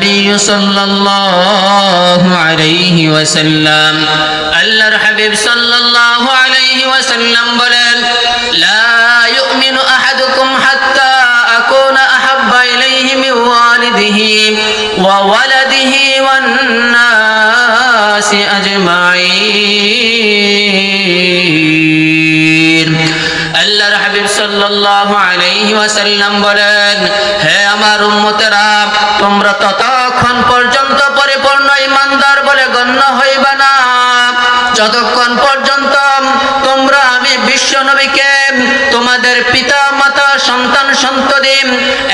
النبي صلى الله عليه وسلم আল্লাহর হাবিব সাল্লাল্লাহু আলাইহি ওয়াসাল্লাম বলেন লা ইউমিনু আহাদুকুম হাত্তা আকুনা আহাব্বা ইলাইহি মিন ওয়ালিদিহি ওয়া ওয়ালাদিহি ওয়ান নাসি আজমাইন আল্লাহর হাবিব সাল্লাল্লাহু আলাইহি ওয়াসাল্লাম বলেন হে আমার উম্মতেরা তোমরা ততক্ষণ যতক্ষণ পর্যন্ত তোমরা আমি বিশ্ব নবীকে, তোমাদের পিতা, মাতা, সন্তান, সন্ততি,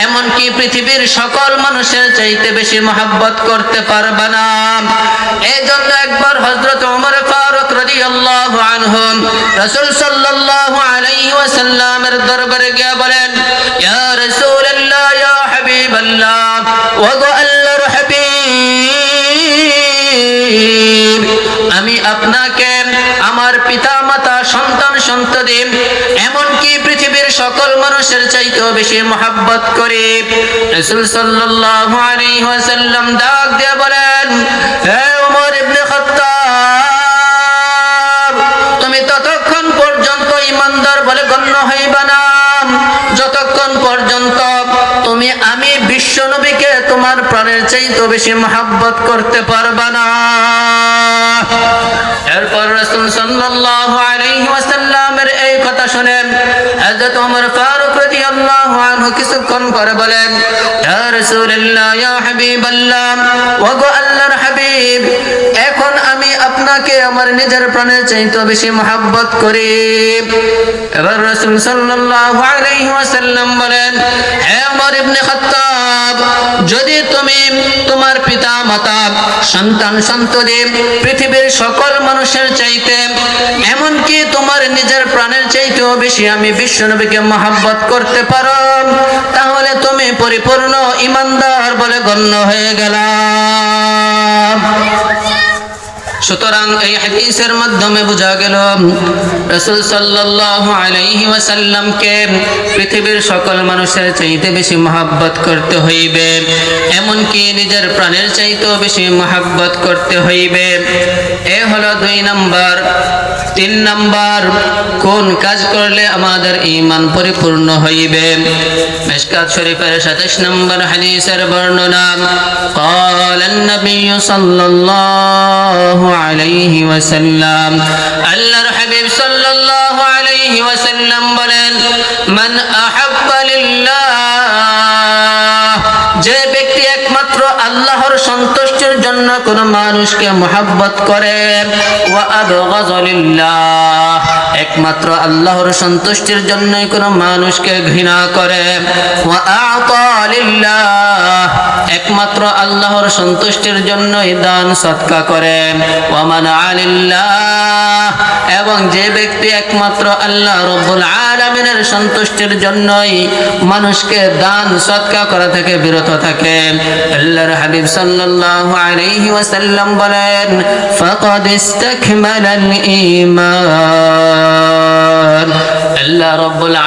এমনকি পৃথিবীর সকল মানুষের চাইতে বেশি মহাব্বত করতে পারবে না। এই জন্য একবার হজরত ওমর ফারুক রাদিয়াল্লাহু আনহু রাসূল সাল্লাল্লাহু আলাইহি ওয়াসাল্লামের দরবারে গিয়ে বলেন, ইয়া হাবিবাল্লাহ ওয়া আল্লাহর হাবিব। আমি আপনাকে আমার পিতা মাতা সন্তান সন্ততি এমনকি পৃথিবীর সকল মানুষের চাইতেও বেশি মহাব্বত করি। রাসূল আলাইহি ডাক দিয়ে বলেন তুমি ততক্ষণ পর্যন্ত ইমানদার বলে গণ্য না। যতক্ষণ পর্যন্ত তুমি আমি বিশ্ব নবীকে তোমার প্রাণের চাইতে বেশি মহাব্বত করতে পারবা না। এরপর রাসূল সাল্লাল্লাহু আলাইহি ওয়াসাল্লামের এই কথা শুনেন। হযরত ওমর ফারুক রাদিয়াল্লাহু আনহু কিছুক্ষণ পরে বলেন, ইয়া রাসূলুল্লাহ, ইয়া হাবিবাল্লাহ ওয়া গো আল্লাহর হাবিব আমার নিজের প্রাণের চাইতে বেশি মহাব্বত করি। এবার রাসূল ওয়াসাল্লাম বলেন, হে ওমর ইবনে যদি তুমি তোমার পিতা মাতা সন্তান সন্ততি, পৃথিবীর সকল মানুষের চাইতে, এমনকি তোমার নিজের প্রাণের চাইতেও বেশি আমি বিশ্বনবীকে মহাব্বত করতে পারো, তাহলে তুমি পরিপূর্ণ ইমানদার বলে গণ্য হয়ে গেলাম। সুতরাং এই হাদিসের মাধ্যমে বোঝা গেল রসুল সাল্লাল্লাহু আলাইহি ওয়াসাল্লামকে পৃথিবীর সকল মানুষের চাইতে বেশি মহাব্বত করতে হইবে এমনকি নিজের প্রাণের চাইতেও বেশি মহাব্বত করতে হইবে এ হলো দুই নাম্বার তিন নাম্বার কোন কাজ করলে আমাদের ঈমান পরিপূর্ণ হইবে মিশকাত শরীফের 27 নম্বর হাদিসের বর্ণনা قال النبي صلى الله আলাইহি ওয়াসাল্লাম। আল্লাহর হাবিব সাল্লাল্লাহু আলাইহি ওয়াসাল্লাম বলেন, মান আহাব্বা লিল্লাহ। যে ব্যক্তি একমাত্র আল্লাহর সন্তুষ্টির জন্য কোন মানুষকে মোহাব্বত করে, ওয়া আবগাযা লিল্লাহ। একমাত্র আল্লাহর সন্তুষ্টির জন্যই কোন মানুষকে ঘৃণা করে, ওয়া আতা একমাত্র আল্লাহর সন্তুষ্টির জন্যই দান সৎকা করে ওমান মানা লিল্লাহ এবং যে ব্যক্তি একমাত্র আল্লাহ রব্বুল আলামিনের সন্তুষ্টির জন্যই মানুষকে দান সৎকা করা থেকে বিরত থাকে আল্লাহর হাবিব সাল্লাল্লাহু আলাইহি ওয়াসাল্লাম বলেন, ফাকাদ ইস্তাকমালাল ঈমান। আল্লাহ রব্বুল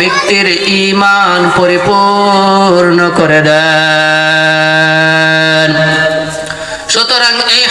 ব্যক্তির ইমান পরিপূর্ণ করে দেন। সুতরাং এই